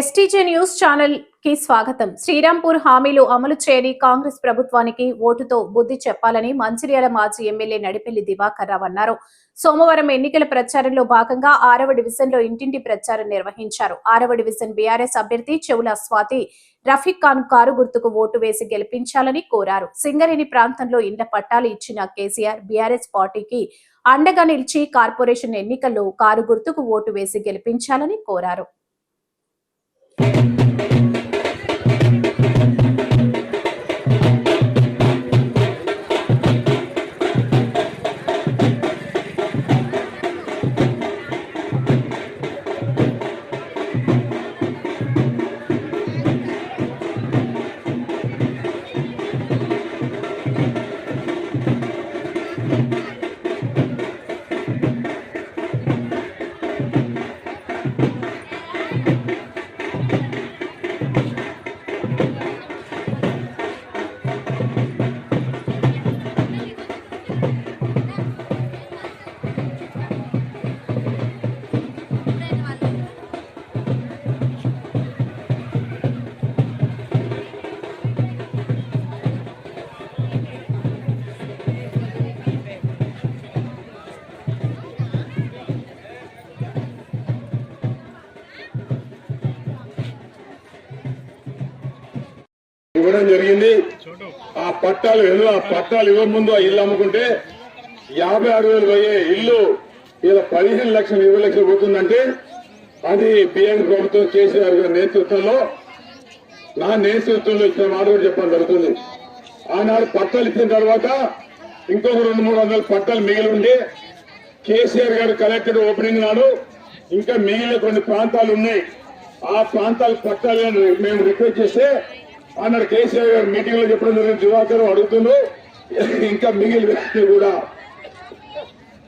STJ news ఛానల్కి స్వాగతం. శ్రీరాంపూర్ హామీలు అమలు చేయని కాంగ్రెస్ ప్రభుత్వానికి ఓటుతో బుద్ధి చెప్పాలని మంచిర్యాల మాజీ ఎమ్మెల్యే నడిపెల్లి దివాకర్ రావు అన్నారు. సోమవారం ఎన్నికల ప్రచారంలో భాగంగా ఆరవ డివిజన్లో ఇంటింటి ప్రచారం నిర్వహించారు. ఆరవ డివిజన్ బీఆర్ఎస్ అభ్యర్థి చెవుల స్వాతి రఫీక్ ఖాన్ కారు గుర్తుకు ఓటు వేసి గెలిపించాలని కోరారు. సింగరేణి ప్రాంతంలో ఇండ్ల పట్టాలు ఇచ్చిన కేసీఆర్ బీఆర్ఎస్ పార్టీకి అండగా నిలిచి కార్పొరేషన్ ఎన్నికల్లో కారు గుర్తుకు ఓటు వేసి గెలిపించాలని కోరారు. Thank you. ఇవ్వడం జరిగింది. ఆ పట్టాలు ఏదో ఆ పట్టాలు ఇవ్వ ముందు ఆ ఇల్లు అమ్ముకుంటే యాభై ఆరు వేలు పోయే ఇల్లు ఇలా పదిహేను లక్షలు ఇరవై లక్షలు పోతుందంటే అది బిఎన్ ప్రభుత్వం కేసీఆర్ గారి నేతృత్వంలో నా నేతృత్వంలో ఇచ్చిన మాట కూడా చెప్పడం జరుగుతుంది. ఆనాడు పట్టాలు ఇచ్చిన తర్వాత ఇంకొక రెండు మూడు వందల పట్టాలు మిగిలి ఉండి కేసీఆర్ గారు కలెక్టర్ ఓపెనింగ్ నాడు ఇంకా మిగిలిన కొన్ని ప్రాంతాలు ఉన్నాయి. ఆ ప్రాంతాలు పట్టాలని మేము రిక్వెస్ట్ చేస్తే ఆనాడు కేసీఆర్ గారు మీటింగ్లో చెప్పడం జరిగింది. దివాకర్ అడుగుతుండ్రు ఇంకా మిగిలిన కూడా.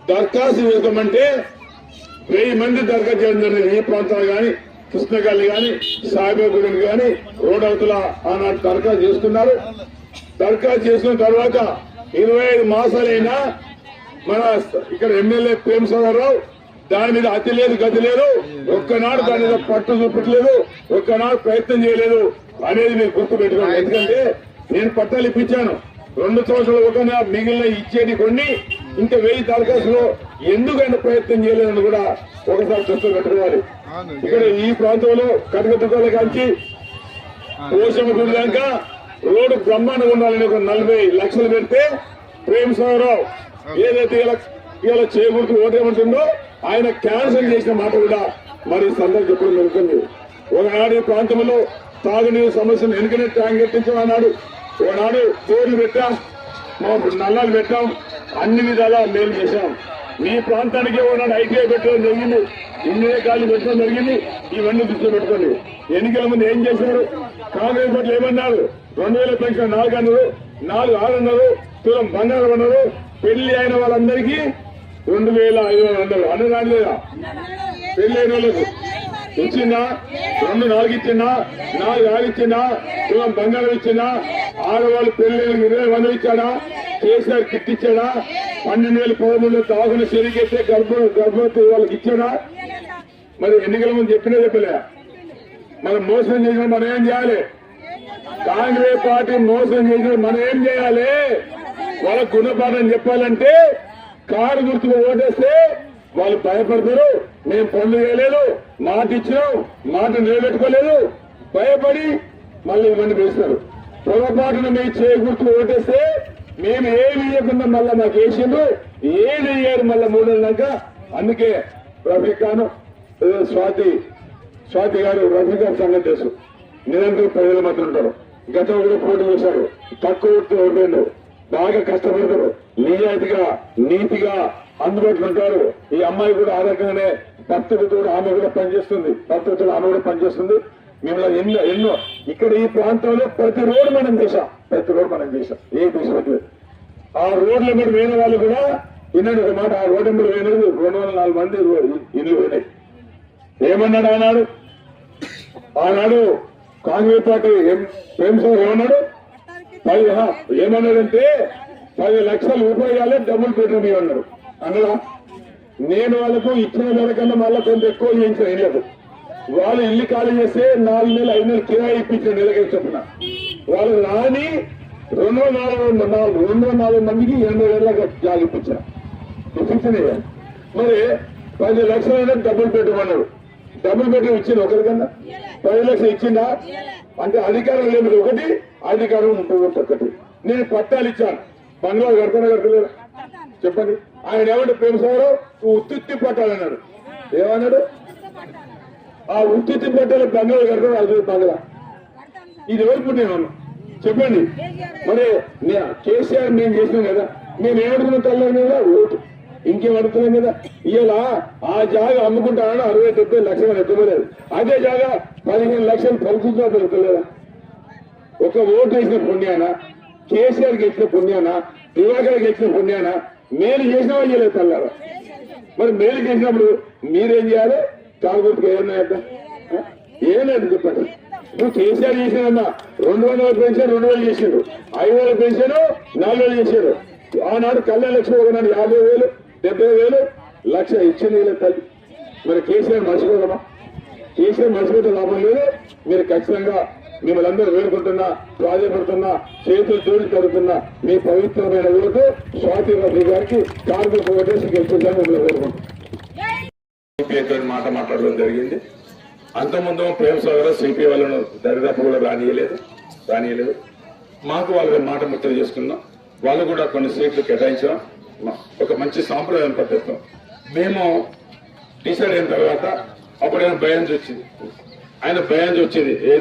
దరఖాస్తు వేద్దామంటే వెయ్యి మంది దరఖాస్తు చేయడం జరిగింది. ఈ ప్రాంతాలు కానీ కృష్ణగల్లి కానీ సాయిబాబుగూడెం కానీ రోడ్ అవతల ఆనాడు దరఖాస్తు చేసుకున్నారు. దరఖాస్తు చేసుకున్న తర్వాత ఇరవై ఐదు మాసాలైనా మన ఇక్కడ ఎమ్మెల్యే ప్రేమ్ రావు దాని మీద అతి లేదు గతి లేదు. ఒక్కనాడు దాని మీద పట్టు చూపట్లేదు ఒక్కనాడు ప్రయత్నం చేయలేదు అనేది మీరు గుర్తు పెట్టుకోండి ఎందుకంటే నేను పట్టాలు ఇప్పించాను. రెండు సంవత్సరాలు ఒక మిగిలిన ఇచ్చేది కొన్ని ఇంకా వెయ్యి దరఖాస్తులు ఎందుకైనా ప్రయత్నం చేయలేదని కూడా ఒకసారి దృష్టి పెట్టుకోవాలి. ఇక్కడ ఈ ప్రాంతంలో కనకదుకాల కాంచి పోషమ గుడి దాకా రోడ్డు బ్రహ్మాండంగా ఉండాలని ఒక నలభై లక్షలు పెడితే ప్రేమ్ రావు ఏదైతే ఇలా ఇలా చేయకూడదు ఓటేమంటుందో ఆయన క్యాన్సిల్ చేసిన మాట కూడా మరి సందర్భం చెప్పడం జరుగుతుంది. ఒకనాడు ఈ ప్రాంతంలో తాగునీరు సమస్యను వెనుకనే ట్యాంక్ కట్టించాం అన్నాడు. ఒకనాడు బోర్లు పెట్టాం మా నల్లాలు పెట్టాం అన్ని విధాలా మేలు చేశాం. మీ ప్రాంతానికి ఒకనాడు ఐటీఐ పెట్టడం జరిగింది ఇంజనీర్ కాలేజ్ పెట్టడం జరిగింది ఇవన్నీ దృష్టిలో పెట్టుకోండి. ఎన్నికల ముందు ఏం చేశారు? కాంగ్రెస్ పట్ల ఏమన్నారు? రెండు వేల పెన్షన్ నాలుగు అన్నారు నాలుగు ఆరు అన్నారు తులం బంగారం అన్నారు పెళ్ళి అయిన వాళ్ళందరికీ రెండు వేల ఐదు వందలు. అన్నారు అన్నారు లేదా పెళ్ళి అయిన వాళ్ళకు ఇచ్చిందా? రెండు నాలుగు ఇచ్చిందా? నాలుగు ఆరు ఇచ్చిందా? తులం బంగారం ఇచ్చిందా? ఆడవాళ్ళు పెళ్ళి ఇరవై వందలు ఇచ్చాడా? కేసీఆర్ కిట్ ఇచ్చాడా? పన్నెండు వేల పదమూడులో తాగున చెరిగెత్తే గర్భ గర్భవతి వాళ్ళకి ఇచ్చాడా? మరి ఎన్నికల ముందు చెప్పినా చెప్పలే. మనం మోసం చేసిన మనం ఏం చేయాలి? కాంగ్రెస్ పార్టీ మోసం చేసిన మనం ఏం చేయాలి? వాళ్ళ గుణపాఠం చెప్పాలంటే కారు గుర్తుకు ఓటేస్తే వాళ్ళు భయపడతారు. మేము పనులు చేయలేదు. మాట ఇచ్చినాం. మాట నిలబెట్టుకోలేదు. భయపడి మళ్ళీ ఇవన్నీ వేస్తారు పొరపాటున మేము చేయ గుర్తుకు ఓటేస్తే మేము ఏమి ఇవ్వకుండా మళ్ళీ మాకు వేసిండ్రు. ఏది ఇయ్యారు మళ్ళీ మూడు నెలలాక అందుకే రఫీక్ స్వాతి స్వాతి గారు రఫీక్ సంగతి తెలుసు. నిరంతరం ప్రజల మధ్య ఉంటారు. గతంలో కూడా పోటీ చేశారు. తక్కువ ఓట్లు ఓడిపోయిండు బాగా కష్టపడతారు. నిజాయితీగా నీతిగా అందుబాటులో ఉంటారు. ఈ అమ్మాయి కూడా ఆ రకంగానే భక్తులతో ఆమె కూడా పనిచేస్తుంది. భక్తులతో ఆమె కూడా పనిచేస్తుంది. మిమ్మల్ని ఎన్నో ఎన్నో ఇక్కడ ఈ ప్రాంతంలో ప్రతి రోడ్డు మనం చేశాం. ప్రతి మనం చేశాం. ఏ తీసుకుంటే ఆ రోడ్ల మీద వేరే వాళ్ళు కూడా ఇన్నాడు ఒక మాట ఆ రోడ్డు మీద వేయలేదు రెండు వందల నాలుగు మంది ఇల్లు పోయినాయి. ఏమన్నాడు ఆనాడు? ఆనాడు కాంగ్రెస్ పార్టీ ప్రేమ్ సార్ ఏమన్నాడు? పది ఏమన్నాడంటే పది లక్షల రూపాయలు డబుల్ బెడ్రూమ్ ఇవ్వన్నాడు అన్నదా? నేను వాళ్ళకు ఇచ్చిన దానికన్నా మళ్ళీ కొంత ఎక్కువ చేయించిన ఇళ్ళకు. వాళ్ళు ఇల్లు ఖాళీ చేస్తే నాలుగు నెలలు ఐదు నెలలు కిరాయి ఇప్పించిన నెలకి చెప్పిన? వాళ్ళు రాని రెండు నాలుగు నాలుగు రెండు నాలుగు మందికి ఎనభై వేలకు జాగా ఇప్పించిన. ఇప్పించినాయి? మరి పది లక్షలైనా డబ్బులు పెట్టమన్నాడు డబ్బులు పెట్టి ఇచ్చింది ఒకరికన్నా? పది లక్షలు ఇచ్చిందా అంటే అధికారం లేనిది ఒకటి అధికారం ఉంటుంది ఒకటి నేను పట్టాలు ఇచ్చాను. బంగ్లా కడతానా కడతలేదా? చెప్పండి. ఆయన ఏమంటే ప్రేమ ఉత్పత్తి పట్టాలి అన్నాడు. ఏమన్నాడు? ఆ ఉత్తి పట్టాలి బంగ్లా కడతాడు అది బంగ్లా. ఇది ఎవరు నేను చెప్పండి. మరి కేసీఆర్ మేము చేసినాం కదా. మేము ఏమడుతున్నాం తల్లి ఓటు. ఇంకేం అడుగుతున్నాం కదా? ఇలా ఆ జాగా అమ్ముకుంటానని అరవై డెబ్బై లక్షలు ఎత్తలేదు అదే జాగా పదిహేను లక్షలు పలుకుతుందో పెరుగుతలేదా ఒక ఓటు వేసిన పుణ్యాన? కేసీఆర్ గెలిచిన పుణ్యాన? దివాకర్ గెలిచిన పుణ్యాన? మేలు చేసిన వాళ్ళు చేయలేదు తల్లారా? మరి మేలు చేసినప్పుడు మీరేం చేయాలి? తాగుబోతుకు ఏమన్నా చేద్దాం. ఏమలేదు చెప్పండి నువ్వు కేసీఆర్ చేసినమ్మా రెండు వందల పెన్షన్ రెండు వేలు చేసిండు. ఐదు వేల పెన్షన్ నాలుగు వేలు చేసాడు. ఆనాడు కళ్యాణ లక్ష్మి ఒకనాడు యాభై వేలు. డెబ్బై వేలు లక్ష ఇచ్చింది తల్లి. మరి కేసీఆర్ మర్చిపోదమ్మా. కేసీఆర్ మర్చిపోతే లాభం లేదు. మీరు ఖచ్చితంగా మిమ్మల్ని అందరూ వేడుకుంటున్నా ప్రాధాన్యపడుతున్నా చేతులు జోడి జరుగుతున్నా మీ పవిత్రమైన ఓటు స్వాతి రవి గారికి కార్మిక ఓటేసి గెలిపించాలని మిమ్మల్ని వేడుకుంటున్నాం మాట మాట్లాడడం జరిగింది. అంతకుముందు ప్రేమ సోదర సిపిఐ వాళ్ళను దరిదాపు కూడా రానియలేదు రానియలేదు. మాకు వాళ్ళ మాట ముచ్చట చేసుకున్నాం. వాళ్ళు కూడా కొన్ని సీట్లు కేటాయించాం. ఒక మంచి సాంప్రదాయం పద్ధతిలో మేము డిసైడ్ అయిన తర్వాత అప్పుడు ఆయన భయం వచ్చింది. ఆయన భయం వచ్చింది. ఏ